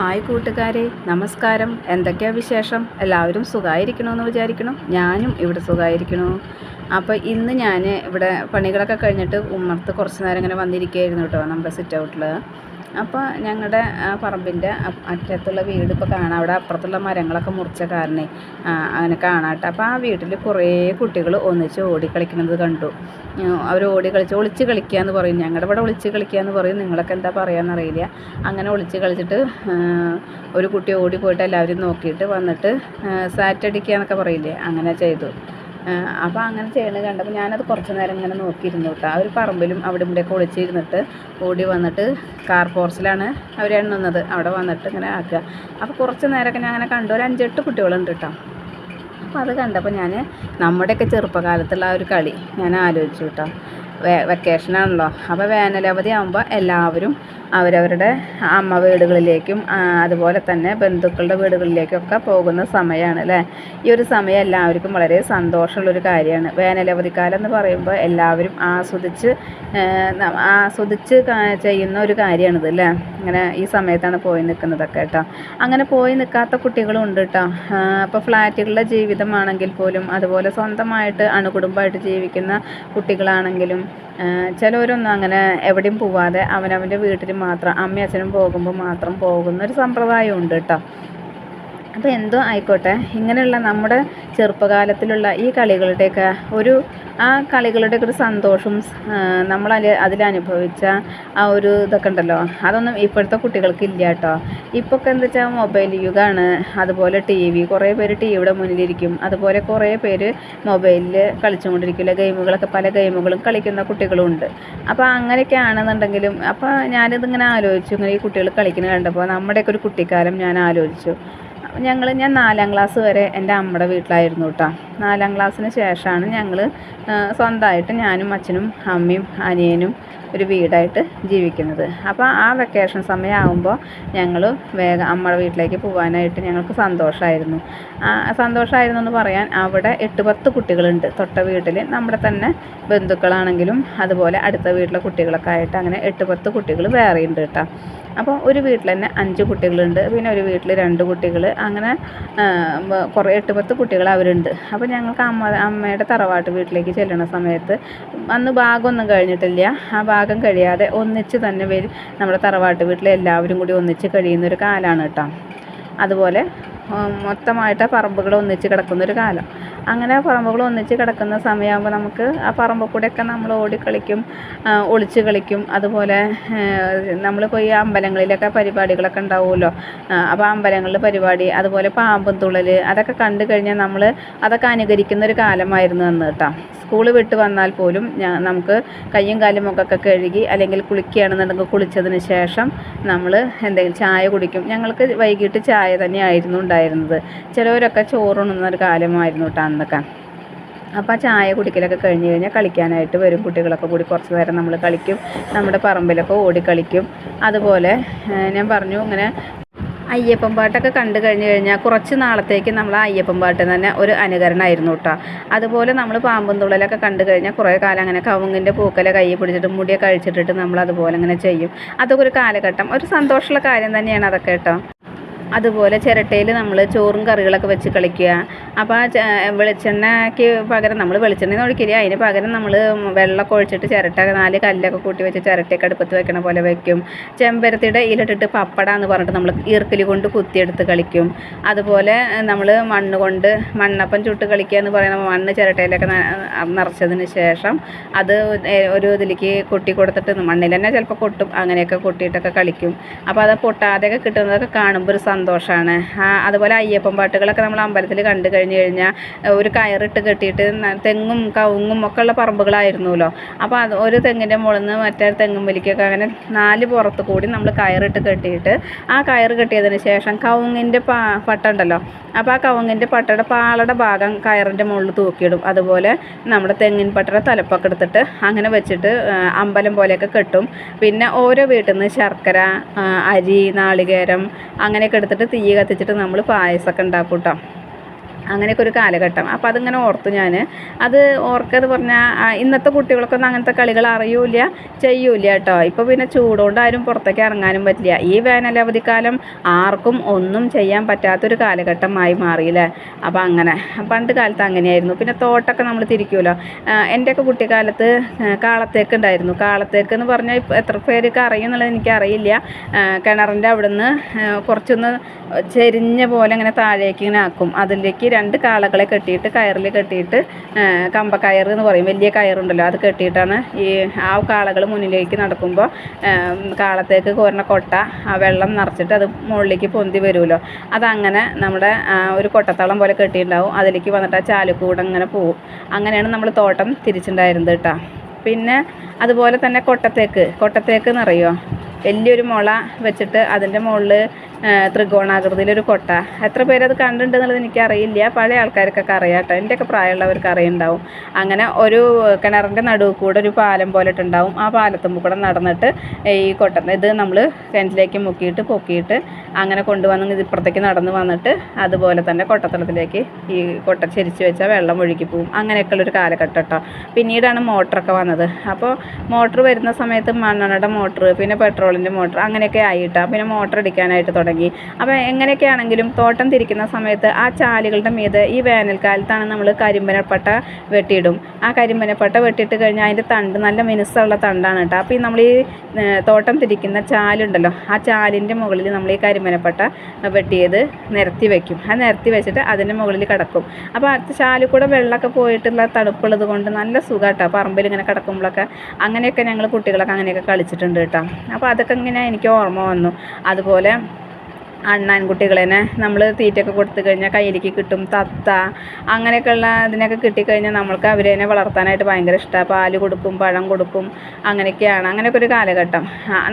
Hi കൂട്ടുകാരെ നമസ്കാരം. എന്തൊക്കെയാ വിശേഷം? എല്ലാവരും സുഖമായിരിക്കണമെന്ന് വിചാരിക്കണം ഞാനും ഇവിടെ സുഖമായിരിക്കണു അപ്പോൾ ഇന്ന് ഞാൻ ഇവിടെ പണികളൊക്കെ കഴിഞ്ഞിട്ട് ഉമ്മർത്ത് കുറച്ച് നേരം ഇങ്ങനെ വന്നിരിക്കുകയായിരുന്നു കേട്ടോ നമ്മുടെ സിറ്റ് ഔട്ടിൽ അപ്പോൾ ഞങ്ങളുടെ പറമ്പിന്റെ അറ്റത്തുള്ള വീട് ഇപ്പോൾ കാണാം. അവിടെ അപ്പുറത്തുള്ള മരങ്ങളൊക്കെ മുറിച്ച കാരണേ അങ്ങനെ കാണാട്ടെ. അപ്പോൾ ആ വീട്ടിൽ കുറേ കുട്ടികൾ ഒന്നിച്ച് ഓടിക്കളിക്കുന്നത് കണ്ടു. അവർ ഓടി കളിച്ച് ഒളിച്ച് കളിക്കുക എന്ന് പറയും. ഞങ്ങളുടെ ഇവിടെ ഒളിച്ച് കളിക്കുക എന്ന് പറയും. നിങ്ങളൊക്കെ എന്താ പറയുകയെന്നറിയില്ല അങ്ങനെ ഒളിച്ച് കളിച്ചിട്ട് ഒരു കുട്ടി ഓടി പോയിട്ട് എല്ലാവരും നോക്കിയിട്ട് വന്നിട്ട് സാറ്റടിക്കുക എന്നൊക്കെ പറയില്ലേ? അങ്ങനെ ചെയ്തു. അപ്പോൾ അങ്ങനെ ചെയ്യണത് കണ്ടപ്പോൾ ഞാനത് കുറച്ച് നേരം ഇങ്ങനെ നോക്കിയിരുന്നു കേട്ടോ. ആ ഒരു പറമ്പിലും അവിടെ ഇവിടെയൊക്കെ ഒളിച്ചിരുന്നിട്ട് ഓടി വന്നിട്ട് കാർ ഫോർസിലാണ് അവർ എണ്ണുന്നത്. അവിടെ വന്നിട്ട് ഇങ്ങനെ ആക്കുക. അപ്പോൾ കുറച്ച് നേരമൊക്കെ ഞാൻ അങ്ങനെ കണ്ടു. ഒരു അഞ്ചെട്ട് കുട്ടികളുണ്ട് കേട്ടോ. അപ്പോൾ അത് കണ്ടപ്പോൾ ഞാൻ നമ്മുടെയൊക്കെ ചെറുപ്പകാലത്തുള്ള ആ ഒരു കളി ഞാൻ ആലോചിച്ചു കേട്ടോ. വെക്കേഷനാണല്ലോ അപ്പോൾ വേനലവധി ആകുമ്പോൾ എല്ലാവരും അവരവരുടെ അമ്മ വീടുകളിലേക്കും അതുപോലെ തന്നെ ബന്ധുക്കളുടെ വീടുകളിലേക്കൊക്കെ പോകുന്ന സമയമാണ് അല്ലേ? ഈ ഒരു സമയം എല്ലാവർക്കും വളരെ സന്തോഷമുള്ളൊരു കാര്യമാണ്. വേനലവധിക്കാലം എന്ന് പറയുമ്പോൾ എല്ലാവരും ആസ്വദിച്ച് ആസ്വദിച്ച് ചെയ്യുന്ന ഒരു കാര്യമാണിത് അല്ലേ? ഇങ്ങനെ ഈ സമയത്താണ് പോയി നിൽക്കുന്നതൊക്കെ കേട്ടോ. അങ്ങനെ പോയി നിൽക്കാത്ത കുട്ടികളും ഉണ്ട് കേട്ടോ അപ്പോൾ ഫ്ലാറ്റുകളിലെ ജീവിതമാണെങ്കിൽ പോലും അതുപോലെ സ്വന്തമായിട്ട് അണുകുടുംബമായിട്ട് ജീവിക്കുന്ന കുട്ടികളാണെങ്കിലും ചിലവരൊന്നും അങ്ങനെ എവിടെയും പോവാതെ അവനവന്റെ വീട്ടിൽ മാത്രം അമ്മയും അച്ഛനും പോകുമ്പോൾ മാത്രം പോകുന്നൊരു സമ്പ്രദായം ഉണ്ട് കേട്ടോ. അപ്പോൾ എന്തോ ആയിക്കോട്ടെ. ഇങ്ങനെയുള്ള നമ്മുടെ ചെറുപ്പകാലത്തിലുള്ള ഈ കളികളുടെയൊക്കെ ഒരു ആ കളികളുടെയൊക്കെ ഒരു സന്തോഷം നമ്മൾ അതിലനുഭവിച്ച ആ ഒരു ഇതൊക്കെ ഉണ്ടല്ലോ. അതൊന്നും ഇപ്പോഴത്തെ കുട്ടികൾക്ക് ഇല്ല കേട്ടോ. ഇപ്പോൾ ഒക്കെ എന്താ വെച്ചാൽ മൊബൈൽ യുഗമാണ് അതുപോലെ ടി വി കുറേ പേര് ടി വിയുടെ മുന്നിലിരിക്കും. അതുപോലെ കുറേ പേര് മൊബൈലിൽ കളിച്ചുകൊണ്ടിരിക്കില്ല. ഗെയിമുകളൊക്കെ പല ഗെയിമുകളും കളിക്കുന്ന കുട്ടികളും ഉണ്ട്. അപ്പോൾ അങ്ങനെയൊക്കെ ആണെന്നുണ്ടെങ്കിലും അപ്പോൾ ഞാനിതിങ്ങനെ ആലോചിച്ചു. ഇങ്ങനെ ഈ കുട്ടികൾ കളിക്കുന്നത് കണ്ടപ്പോൾ നമ്മുടെയൊക്കെ ഒരു കുട്ടിക്കാലം ഞാൻ ആലോചിച്ചു. ഞങ്ങൾ ഞാൻ നാലാം ക്ലാസ് വരെ എന്റെ അമ്മയുടെ വീട്ടിലായിരുന്നു കേട്ടോ നാലാം ക്ലാസ്സിന് ശേഷമാണ് ഞങ്ങൾ സ്വന്തമായിട്ട് ഞാനും അച്ഛനും അമ്മയും അനിയനും ഒരു വീടായിട്ട് ജീവിക്കുന്നത്. അപ്പോൾ ആ വെക്കേഷൻ സമയമാകുമ്പോൾ ഞങ്ങൾ വേഗം അമ്മയുടെ വീട്ടിലേക്ക് പോകാനായിട്ട് ഞങ്ങൾക്ക് സന്തോഷമായിരുന്നു സന്തോഷമായിരുന്നു എന്ന് പറയാൻ അവിടെ എട്ട് പത്ത് കുട്ടികളുണ്ട്. തൊട്ട വീട്ടിൽ നമ്മുടെ തന്നെ ബന്ധുക്കളാണെങ്കിലും അതുപോലെ അടുത്ത വീട്ടിലെ കുട്ടികളൊക്കെ ആയിട്ട് അങ്ങനെ എട്ട് പത്ത് കുട്ടികൾ വേറെയുണ്ട് കേട്ടോ. അപ്പോൾ ഒരു വീട്ടിൽ തന്നെ അഞ്ച് കുട്ടികളുണ്ട്. പിന്നെ ഒരു വീട്ടിൽ രണ്ട് കുട്ടികൾ അങ്ങനെ കുറേ എട്ട് പത്ത് കുട്ടികൾ അവരുണ്ട്. അപ്പോൾ ഞങ്ങൾക്ക് അമ്മ അമ്മയുടെ തറവാട്ട് വീട്ടിലേക്ക് ചെല്ലുന്ന സമയത്ത് അന്ന് ഭാഗമൊന്നും കഴിഞ്ഞിട്ടില്ല. ആ ഭാഗം കഴിയാതെ ഒന്നിച്ച് തന്നെ വരും. നമ്മുടെ തറവാട്ട് വീട്ടിൽ എല്ലാവരും കൂടി ഒന്നിച്ച് കഴിയുന്നൊരു കാലമാണ് കേട്ടോ. അതുപോലെ മൊത്തമായിട്ട് പറമ്പുകൾ ഒന്നിച്ച് കിടക്കുന്ന ഒരു കാലം. അങ്ങനെ പറമ്പുകൾ ഒന്നിച്ച് കിടക്കുന്ന സമയമാകുമ്പോൾ നമുക്ക് ആ പറമ്പിൽ കൂടെയൊക്കെ നമ്മൾ ഓടിക്കളിക്കും ഒളിച്ച് കളിക്കും. അതുപോലെ നമ്മൾ പോയി അമ്പലങ്ങളിലൊക്കെ പരിപാടികളൊക്കെ ഉണ്ടാവുമല്ലോ. അപ്പോൾ അമ്പലങ്ങളിൽ പരിപാടി അതുപോലെ പാമ്പും തുള്ളൽ അതൊക്കെ കണ്ടു കഴിഞ്ഞാൽ നമ്മൾ അതൊക്കെ അനുകരിക്കുന്ന ഒരു കാലമായിരുന്നു അന്ന് കേട്ടോ. സ്കൂൾ വിട്ട് വന്നാൽ പോലും നമുക്ക് കയ്യും കാലും മുഖമൊക്കെ കഴുകി അല്ലെങ്കിൽ കുളിക്കുകയാണെന്നുണ്ടെങ്കിൽ കുളിച്ചതിന് ശേഷം നമ്മൾ എന്തെങ്കിലും ചായ കുടിക്കും. ഞങ്ങൾക്ക് വൈകിട്ട് ചായ തന്നെയായിരുന്നു ഉണ്ടായിരുന്നത്. ചിലവരൊക്കെ ചോറുണ്ണുന്ന കാലമായിരുന്നു കേട്ടോ അന്നൊക്കെ. അപ്പോൾ ആ ചായ കുടിക്കലൊക്കെ കഴിഞ്ഞ് കഴിഞ്ഞാൽ കളിക്കാനായിട്ട് വരും കുട്ടികളൊക്കെ കൂടി. കുറച്ച് നേരം നമ്മൾ കളിക്കും. നമ്മുടെ പറമ്പിലൊക്കെ ഓടിക്കളിക്കും അതുപോലെ ഞാൻ പറഞ്ഞു ഇങ്ങനെ അയ്യപ്പൻ പാട്ടൊക്കെ കണ്ടു കഴിഞ്ഞ് കഴിഞ്ഞാൽ കുറച്ച് നാളത്തേക്ക് നമ്മൾ ആ അയ്യപ്പൻ പാട്ട് തന്നെ ഒരു അനുകരണമായിരുന്നു കേട്ടോ അതുപോലെ നമ്മൾ പാമ്പും തുള്ളലൊക്കെ കണ്ടു കഴിഞ്ഞാൽ കുറേ കാലം അങ്ങനെ കവുങ്ങിന്റെ പൂക്കല കൈ പിടിച്ചിട്ട് മുടിയൊക്കെ അഴിച്ചിട്ടിട്ട് നമ്മൾ അതുപോലെ അങ്ങനെ ചെയ്യും. അതൊക്കെ ഒരു കാലഘട്ടം. ഒരു സന്തോഷമുള്ള കാര്യം തന്നെയാണ് അതൊക്കെ കേട്ടോ അതുപോലെ ചിരട്ടയിൽ നമ്മൾ ചോറും കറികളൊക്കെ വെച്ച് കളിക്കുക. അപ്പോൾ ആ വെളിച്ചെണ്ണയ്ക്ക് പകരം നമ്മൾ വെളിച്ചെണ്ണ ഒഴിക്കില്ല. അതിന് പകരം നമ്മൾ വെള്ളമൊക്കെ ഒഴിച്ചിട്ട് ചിരട്ട നാല് കല്ലൊക്കെ കൂട്ടി വെച്ച് ചിരട്ടയൊക്കെ അടുപ്പത്ത് വെക്കണ പോലെ വെക്കും. ചെമ്പരത്തിയുടെ ഇലിട്ടിട്ട് പപ്പട എന്ന് പറഞ്ഞിട്ട് നമ്മൾ ഈർക്കലി കൊണ്ട് കുത്തിയെടുത്ത് കളിക്കും. അതുപോലെ നമ്മൾ മണ്ണ് കൊണ്ട് മണ്ണപ്പം ചുട്ട് കളിക്കുക എന്ന് പറയുന്ന മണ്ണ് ചിരട്ടയിലൊക്കെ നിറച്ചതിന് ശേഷം അത് ഒരു ഇതിലേക്ക് കൊട്ടി കൊടുത്തിട്ട് മണ്ണിൽ തന്നെ ചിലപ്പോൾ കൊട്ടും. അങ്ങനെയൊക്കെ കൊട്ടിയിട്ടൊക്കെ കളിക്കും. അപ്പോൾ അത് പൊട്ടാതെയൊക്കെ കിട്ടുന്നതൊക്കെ കാണുമ്പോൾ ഒരു സന്തോഷമാണ് അതുപോലെ അയ്യപ്പൻ പാട്ടുകളൊക്കെ നമ്മൾ അമ്പലത്തിൽ കണ്ടു കഴിഞ്ഞ് കഴിഞ്ഞാൽ ഒരു കയറിട്ട് കെട്ടിയിട്ട് തെങ്ങും കവുങ്ങും ഒക്കെ ഉള്ള പറമ്പുകളായിരുന്നല്ലോ. അപ്പോൾ അത് ഒരു തെങ്ങിന്റെ മുകളിൽ നിന്ന് മറ്റേ തെങ്ങും വലിക്കൊക്കെ അങ്ങനെ നാല് പുറത്ത് കൂടി നമ്മൾ കയറിട്ട് കെട്ടിയിട്ട് ആ കയർ കെട്ടിയതിന് ശേഷം കവുങ്ങിന്റെ പാ പട്ട ഉണ്ടല്ലോ. അപ്പോൾ ആ കവുങ്ങിന്റെ പട്ടയുടെ പാളയുടെ ഭാഗം കയറിന്റെ മുകളിൽ തൂക്കിയിടും. അതുപോലെ നമ്മുടെ തെങ്ങിൻ പട്ടയുടെ തലപ്പൊക്കെ എടുത്തിട്ട് അങ്ങനെ വെച്ചിട്ട് അമ്പലം പോലെയൊക്കെ കെട്ടും. പിന്നെ ഓരോ വീട്ടിൽ നിന്ന് ശർക്കര അരി നാളികേരം അങ്ങനെയൊക്കെ എടുത്തിട്ട് തീ കത്തിച്ചിട്ട് നമ്മൾ പായസമൊക്കെ ഉണ്ടാക്കും കേട്ടോ അങ്ങനെയൊക്കെ ഒരു കാലഘട്ടം. അപ്പം അതിങ്ങനെ ഓർത്തു ഞാൻ അത് ഓർക്കത് പറഞ്ഞാൽ ഇന്നത്തെ കുട്ടികൾക്കൊന്നും അങ്ങനത്തെ കളികൾ അറിയൂല ചെയ്യൂല കേട്ടോ. ഇപ്പോൾ പിന്നെ ചൂടുകൊണ്ട് ആരും പുറത്തേക്ക് ഇറങ്ങാനും പറ്റില്ല. ഈ വേനലവധിക്കാലം ആർക്കും ഒന്നും ചെയ്യാൻ പറ്റാത്തൊരു കാലഘട്ടമായി മാറിയില്ലേ? അപ്പോൾ അങ്ങനെ. പണ്ട് കാലത്ത് അങ്ങനെയായിരുന്നു. പിന്നെ തോട്ടൊക്കെ നമ്മൾ തിരിക്കുമല്ലോ എന്റെയൊക്കെ കുട്ടിക്കാലത്ത് കാളത്തേക്ക് ഉണ്ടായിരുന്നു. കാളത്തേക്ക് എന്ന് പറഞ്ഞാൽ എത്ര പേർക്ക് അറിയുമെന്നുള്ളത് എനിക്കറിയില്ല. കിണറിന്റെ അവിടുന്ന് കുറച്ചൊന്ന് ചെരിഞ്ഞ പോലെ ഇങ്ങനെ താഴേക്ക് ഇങ്ങനെ ആക്കും. അതിലേക്ക് രണ്ട് കാളകളെ കെട്ടിയിട്ട് കയറിൽ കെട്ടിയിട്ട് കമ്പക്കയർ എന്ന് പറയും. വലിയ കയറുണ്ടല്ലോ അത് കെട്ടിയിട്ടാണ് ഈ ആ കാളകൾ മുന്നിലേക്ക് നടക്കുമ്പോൾ കാളത്തേക്ക് കോരണ കൊട്ട ആ വെള്ളം നിറച്ചിട്ട് അത് മുകളിലേക്ക് പൊന്തി വരുമല്ലോ. അതങ്ങനെ നമ്മുടെ ഒരു കൊട്ടത്തളം പോലെ കെട്ടിയിട്ടുണ്ടാവും. അതിലേക്ക് വന്നിട്ട് ആ ചാലുക്കൂടെ ഇങ്ങനെ പോവും. അങ്ങനെയാണ് നമ്മൾ തോട്ടം തിരിച്ചിട്ടുണ്ടായിരുന്നത് കേട്ടോ പിന്നെ അതുപോലെ തന്നെ കൊട്ടത്തേക്ക്. കൊട്ടത്തേക്ക് എന്നറിയോ? വലിയൊരു മുള വെച്ചിട്ട് അതിന്റെ മുകളിൽ ത്രികോണാകൃതിയിലൊരു കൊട്ട. എത്ര പേരത് കണ്ടിട്ടുണ്ട് എന്നുള്ളത് എനിക്കറിയില്ല. പഴയ ആൾക്കാർക്കൊക്കെ അറിയാം കേട്ടോ എന്റെയൊക്കെ പ്രായമുള്ളവർക്ക് അറിയുണ്ടാവും അങ്ങനെ ഒരു കിണറിന്റെ നടുവ് കൂടെ ഒരു പാലം പോലെ ഇട്ടുണ്ടാവും. ആ പാലത്തുമ്പോൾ കൂടെ നടന്നിട്ട് ഈ കൊട്ട ഇത് നമ്മൾ കിണറ്റിലേക്ക് മുക്കിയിട്ട് പൊക്കിയിട്ട് അങ്ങനെ കൊണ്ടുവന്ന് ഇപ്പുറത്തേക്ക് നടന്ന് വന്നിട്ട് അതുപോലെ തന്നെ കൊട്ടത്തളത്തിലേക്ക് ഈ കൊട്ട ചെരിച്ച് വെച്ചാൽ വെള്ളം ഒഴുകി പോവും. അങ്ങനെയൊക്കെയുള്ളൊരു കാലഘട്ടം കേട്ടോ പിന്നീടാണ് മോട്ടറൊക്കെ വന്നത്. അപ്പോൾ മോട്ടർ വരുന്ന സമയത്ത് മണ്ണെണ്ണയുടെ മോട്ടർ പിന്നെ പെട്രോളിന്റെ മോട്ടർ അങ്ങനെയൊക്കെ ആയിട്ടാണ് പിന്നെ മോട്ടർ അടിക്കാനായിട്ട് തുടങ്ങി. അപ്പോൾ എങ്ങനെയൊക്കെയാണെങ്കിലും തോട്ടം തിരിക്കുന്ന സമയത്ത് ആ ചാലുകളുടെ മീത് ഈ വേനൽക്കാലത്താണ് നമ്മൾ കരിമ്പനപ്പട്ട വെട്ടിയിടും. ആ കരിമ്പനപ്പട്ട വെട്ടിയിട്ട് കഴിഞ്ഞാൽ അതിന്റെ തണ്ട് നല്ല മിനുസമുള്ള തണ്ടാണ് കേട്ടോ. അപ്പോൾ ഈ നമ്മൾ ഈ തോട്ടം തിരിക്കുന്ന ചാലുണ്ടല്ലോ ആ ചാലിന്റെ മുകളിൽ നമ്മൾ ഈ കരിമ്പനപ്പട്ട വെട്ടിയത് നിരത്തി വെക്കും. ആ നിരത്തി വെച്ചിട്ട് അതിന്റെ മുകളിൽ കിടക്കും. അപ്പോൾ അടുത്ത ചാലിൽ കൂടെ വെള്ളമൊക്കെ പോയിട്ടുള്ള തണുപ്പുള്ളത് കൊണ്ട് നല്ല സുഖമാട്ടോ പറമ്പിൽ ഇങ്ങനെ കിടക്കുമ്പോഴൊക്കെ അങ്ങനെയൊക്കെ ഞങ്ങൾ കുട്ടികളൊക്കെ അങ്ങനെയൊക്കെ കളിച്ചിട്ടുണ്ട് കേട്ടോ. അപ്പോൾ അതൊക്കെ ഇങ്ങനെ എനിക്ക് ഓർമ്മ വന്നു. അതുപോലെ അണ്ണാൻകുട്ടികളെ നമ്മൾ തീറ്റയൊക്കെ കൊടുത്തു കഴിഞ്ഞാൽ കയ്യിലേക്ക് കിട്ടും തത്ത അങ്ങനെയൊക്കെയുള്ള ഇതിനൊക്കെ കിട്ടിക്കഴിഞ്ഞാൽ നമ്മൾക്ക് അവരെ വളർത്താനായിട്ട് ഭയങ്കര ഇഷ്ടമാണ് പാൽ കൊടുക്കും പഴം കൊടുക്കും അങ്ങനെയൊക്കെയാണ്. അങ്ങനെയൊക്കെ ഒരു കാലഘട്ടം.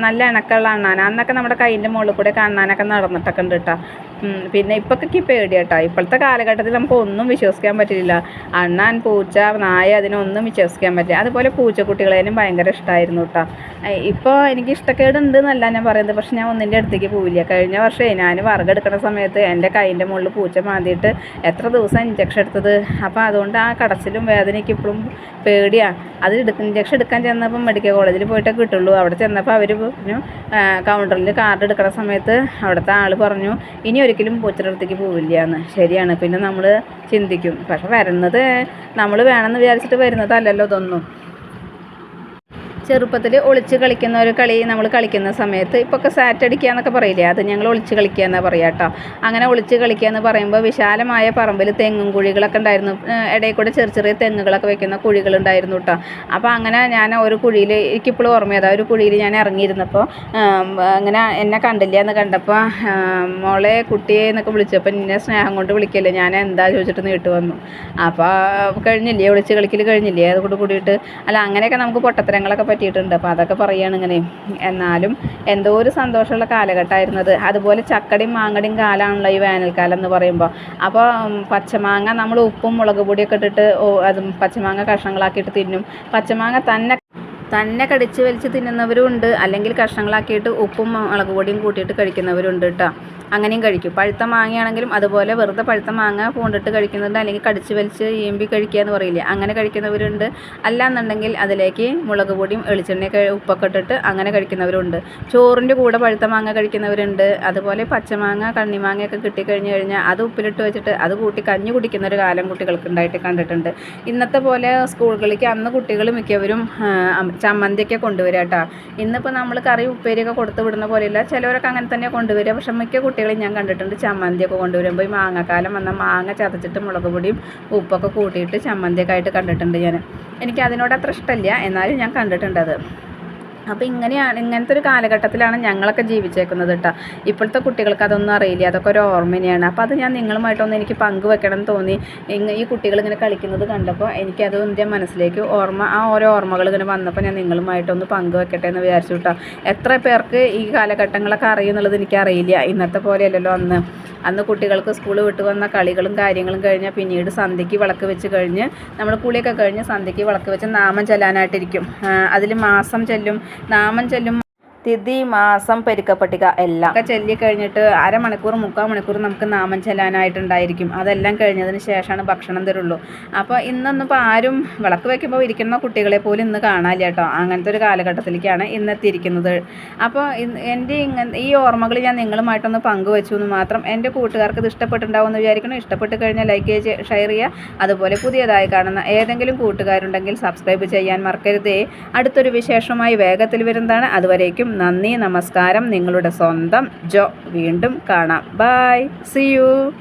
നല്ല ഇണക്കമുള്ള അണ്ണാൻ അന്നൊക്കെ നമ്മുടെ കയ്യിന്റെ മുകളിൽ കൂടെ അണ്ണാനൊക്കെ നടന്നിട്ടൊക്കെ ഉണ്ട് കേട്ടോ പിന്നെ ഇപ്പൊക്കെ പേടി കേട്ടോ ഇപ്പോഴത്തെ കാലഘട്ടത്തിൽ നമുക്ക് ഒന്നും വിശ്വസിക്കാൻ പറ്റില്ല. അണ്ണാൻ പൂച്ച നായ അതിനൊന്നും വിശ്വസിക്കാൻ പറ്റില്ല. അതുപോലെ പൂച്ചക്കുട്ടികളേനും ഭയങ്കര ഇഷ്ടമായിരുന്നു കേട്ടോ ഇപ്പോൾ എനിക്ക് ഇഷ്ടക്കേടുണ്ട് എന്നല്ല ഞാൻ പറയുന്നത്. പക്ഷെ ഞാൻ ഒന്നിന്റെ അടുത്തേക്ക് പോവില്ല. കഴിഞ്ഞ വർഷമേ ഞാൻ വറുകെടുക്കുന്ന സമയത്ത് എന്റെ കൈന്റെ മുകളിൽ പൂച്ച മാന്തിയിട്ട് എത്ര ദിവസം ഇഞ്ചക്ഷൻ എടുത്തത്? അപ്പോൾ അതുകൊണ്ട് ആ കടച്ചിലും വേദനയ്ക്ക് ഇപ്പോഴും പേടിയാണ് അത് എടുക്ക ഇഞ്ചക്ഷൻ എടുക്കാൻ ചെന്നപ്പം മെഡിക്കൽ കോളേജിൽ പോയിട്ടേ കിട്ടുള്ളൂ. അവിടെ ചെന്നപ്പോൾ അവർ പറഞ്ഞു കൗണ്ടറിൽ കാർഡ് എടുക്കുന്ന സമയത്ത് അവിടുത്തെ ആൾ പറഞ്ഞു ഇനി ഒരിക്കലും പൂച്ചയുടെ അടുത്തേക്ക് പോവില്ല എന്ന് ശരിയാണ്. പിന്നെ നമ്മൾ ചിന്തിക്കും. പക്ഷെ വരുന്നത് നമ്മൾ വേണമെന്ന് വിചാരിച്ചിട്ട് വരുന്നതല്ലല്ലോ ഇതൊന്നും. ചെറുപ്പത്തിൽ ഒളിച്ച് കളിക്കുന്ന ഒരു കളി നമ്മൾ കളിക്കുന്ന സമയത്ത് ഇപ്പോഴൊക്കെ സാറ്റ് അടിക്കുക എന്നൊക്കെ പറയില്ലേ? അത് ഞങ്ങൾ ഒളിച്ച് കളിക്കുക എന്നാണ് പറയുക കേട്ടോ അങ്ങനെ ഒളിച്ച് കളിക്കുക എന്ന് പറയുമ്പോൾ വിശാലമായ പറമ്പിൽ തെങ്ങും കുഴികളൊക്കെ ഉണ്ടായിരുന്നു. ഇടയിൽ കൂടെ ചെറിയ ചെറിയ തെങ്ങുകളൊക്കെ വെക്കുന്ന കുഴികളുണ്ടായിരുന്നു കേട്ടോ അപ്പോൾ അങ്ങനെ ഞാൻ ഒരു കുഴിയിൽ എനിക്കിപ്പോഴും ആ ഒരു കുഴിയിൽ ഞാൻ ഇറങ്ങിയിരുന്നപ്പോൾ അങ്ങനെ എന്നെ കണ്ടില്ല എന്ന് കണ്ടപ്പോൾ മോളെ കുട്ടിയെ എന്നൊക്കെ വിളിച്ചപ്പോൾ എന്നെ സ്നേഹം കൊണ്ട് വിളിക്കല്ലേ? ഞാൻ എന്താ ചോദിച്ചിട്ട് നീട്ട് വന്നു. അപ്പോൾ കഴിഞ്ഞില്ലേ? ഒളിച്ച് കളിക്കൽ കഴിഞ്ഞില്ലേ? അതുകൊണ്ട് കൂടിയിട്ട്. അല്ല അങ്ങനെയൊക്കെ നമുക്ക് പൊട്ടത്തരങ്ങളൊക്കെ പറ്റിയിട്ടുണ്ട് അപ്പോൾ അതൊക്കെ പറയുകയാണ് ഇങ്ങനെ. എന്നാലും എന്തോ ഒരു സന്തോഷമുള്ള കാലഘട്ടമായിരുന്നത്. അതുപോലെ ചക്കടിയും മാങ്ങടിയും കാലമാണല്ലോ ഈ വേനൽക്കാലം എന്ന് പറയുമ്പോൾ അപ്പോൾ പച്ചമാങ്ങ നമ്മൾ ഉപ്പും മുളക് പൊടിയൊക്കെ ഇട്ടിട്ട് അതും പച്ചമാങ്ങ കഷ്ണങ്ങളാക്കിയിട്ട് തിന്നും. പച്ചമാങ്ങ തന്നെ തന്നെ കടിച്ച് വലിച്ച് തിന്നുന്നവരും ഉണ്ട് അല്ലെങ്കിൽ കഷ്ണങ്ങളാക്കിയിട്ട് ഉപ്പും മുളക് പൊടിയും കൂട്ടിയിട്ട് കഴിക്കുന്നവരും ഉണ്ട് കേട്ടോ. അങ്ങനെയും കഴിക്കും. പഴുത്ത മാങ്ങയാണെങ്കിലും അതുപോലെ വെറുതെ പഴുത്ത മാങ്ങ പൂണ്ടിട്ട് കഴിക്കുന്നുണ്ട്. അല്ലെങ്കിൽ കടിച്ച് വലിച്ച് ഈമ്പി കഴിക്കുക എന്ന് പറയില്ല? അങ്ങനെ കഴിക്കുന്നവരുണ്ട്. അല്ലാന്നുണ്ടെങ്കിൽ അതിലേക്ക് മുളക് പൊടിയും എളിച്ചെണ്ണയൊക്കെ ഉപ്പൊക്കെ ഇട്ടിട്ട് അങ്ങനെ കഴിക്കുന്നവരുണ്ട്. ചോറിന്റെ കൂടെ പഴുത്ത മാങ്ങ കഴിക്കുന്നവരുണ്ട്. അതുപോലെ പച്ചമാങ്ങ കണ്ണിമാങ്ങയൊക്കെ കിട്ടിക്കഴിഞ്ഞ് കഴിഞ്ഞാൽ അത് ഉപ്പിലിട്ട് വെച്ചിട്ട് അത് കൂട്ടി കഞ്ഞി കുടിക്കുന്ന ഒരു കാലം കുട്ടികൾക്ക് ഉണ്ടായിട്ട് കണ്ടിട്ടുണ്ട്. ഇന്നത്തെ പോലെ സ്കൂളുകളിലേക്ക് അന്ന് കുട്ടികൾ മിക്കവരും ചമ്മന്തിയൊക്കെ കൊണ്ടുവരിക കേട്ടോ. ഇന്നിപ്പോൾ നമ്മൾ കറി ഉപ്പേരിയൊക്കെ കൊടുത്ത് വിടുന്ന പോലെയില്ല ചിലവരൊക്കെ അങ്ങനെ തന്നെ കൊണ്ടുവരിക. പക്ഷെ മിക്ക കുട്ടികളെയും ഞാൻ കണ്ടിട്ടുണ്ട് ചമ്മന്തിയൊക്കെ കൊണ്ടുവരുമ്പോൾ ഈ മാങ്ങക്കാലം വന്ന മാങ്ങ ചതച്ചിട്ട് മുളക് പൊടിയും ഉപ്പൊക്കെ കൂട്ടിയിട്ട് ചമ്മന്തിയൊക്കെ ആയിട്ട് കണ്ടിട്ടുണ്ട് ഞാൻ എനിക്ക് അതിനോട് അത്ര ഇഷ്ടമില്ല എന്നാലും ഞാൻ കണ്ടിട്ടുണ്ട് അത്. അപ്പോൾ ഇങ്ങനെയാണ് ഇങ്ങനത്തെ ഒരു കാലഘട്ടത്തിലാണ് ഞങ്ങളൊക്കെ ജീവിച്ചേക്കുന്നത് കേട്ടോ ഇപ്പോഴത്തെ കുട്ടികൾക്ക് അതൊന്നും അറിയില്ല അതൊക്കെ ഒരു ഓർമ്മയാണ് അപ്പോൾ അത് ഞാൻ നിങ്ങളുമായിട്ടൊന്ന് എനിക്ക് പങ്കുവെക്കണം എന്ന് തോന്നി. ഈ കുട്ടികൾ ഇങ്ങനെ കളിക്കുന്നത് കണ്ടപ്പോൾ എനിക്കത് എന്റെ മനസ്സിലേക്ക് ഓർമ്മ ആ ഓരോ ഓർമ്മകൾ ഇങ്ങനെ വന്നപ്പോൾ ഞാൻ നിങ്ങളുമായിട്ടൊന്ന് പങ്കുവെക്കട്ടെ എന്ന് വിചാരിച്ചു കേട്ടോ എത്ര പേർക്ക് ഈ കാലഘട്ടങ്ങളൊക്കെ അറിയുമെന്നുള്ളത് എനിക്കറിയില്ല. ഇന്നത്തെ പോലെയല്ലല്ലോ അന്ന്. അന്ന് കുട്ടികൾക്ക് സ്കൂൾ വിട്ട് വന്ന കളികളും കാര്യങ്ങളും കഴിഞ്ഞാൽ പിന്നീട് സന്ധ്യയ്ക്ക് വിളക്ക് വെച്ച് കഴിഞ്ഞ് നമ്മൾ കുളിയൊക്കെ കഴിഞ്ഞ് സന്ധ്യയ്ക്ക് വിളക്ക് വെച്ച് നാമം ചെല്ലാനായിട്ടിരിക്കും. അതിൽ മാസം ചെല്ലും നാമം ചെല്ലും തിഥി മാസം പെരുക്കപ്പട്ടിക എല്ലാം. ഒക്കെ ചൊല്ലി കഴിഞ്ഞിട്ട് അരമണിക്കൂർ മുക്കാൽ മണിക്കൂർ നമുക്ക് നാമം ചെല്ലാനായിട്ടുണ്ടായിരിക്കും. അതെല്ലാം കഴിഞ്ഞതിന് ശേഷമാണ് ഭക്ഷണം തരുള്ളൂ. അപ്പോൾ ഇന്നൊന്നും ആരും വിളക്ക് വയ്ക്കുമ്പോൾ ഇരിക്കുന്ന കുട്ടികളെ പോലും ഇന്ന് കാണാനില്ല കേട്ടോ. അങ്ങനത്തെ ഒരു കാലഘട്ടത്തിലേക്കാണ് ഇന്നെത്തിയിരിക്കുന്നത് അപ്പോൾ എന്റെ ഇങ്ങനെ ഈ ഓർമ്മകൾ ഞാൻ നിങ്ങളുമായിട്ടൊന്ന് പങ്കുവെച്ചു എന്ന് മാത്രം എന്റെ കൂട്ടുകാർക്ക് ഇത് ഇഷ്ടപ്പെട്ടുണ്ടാവുമെന്ന് വിചാരിക്കണം ഇഷ്ടപ്പെട്ട് കഴിഞ്ഞാൽ ലൈക്ക് ഷെയർ ചെയ്യുക. അതുപോലെ പുതിയതായി കാണുന്ന ഏതെങ്കിലും കൂട്ടുകാരുണ്ടെങ്കിൽ സബ്സ്ക്രൈബ് ചെയ്യാൻ മറക്കരുതേ. അടുത്തൊരു വിശേഷമായി വേഗത്തിൽ വരുന്നതാണ്. അതുവരേക്കും നന്ദി നമസ്കാരം. നിങ്ങളുടെ സ്വന്തം ജോ. വീണ്ടും കാണാം. By C U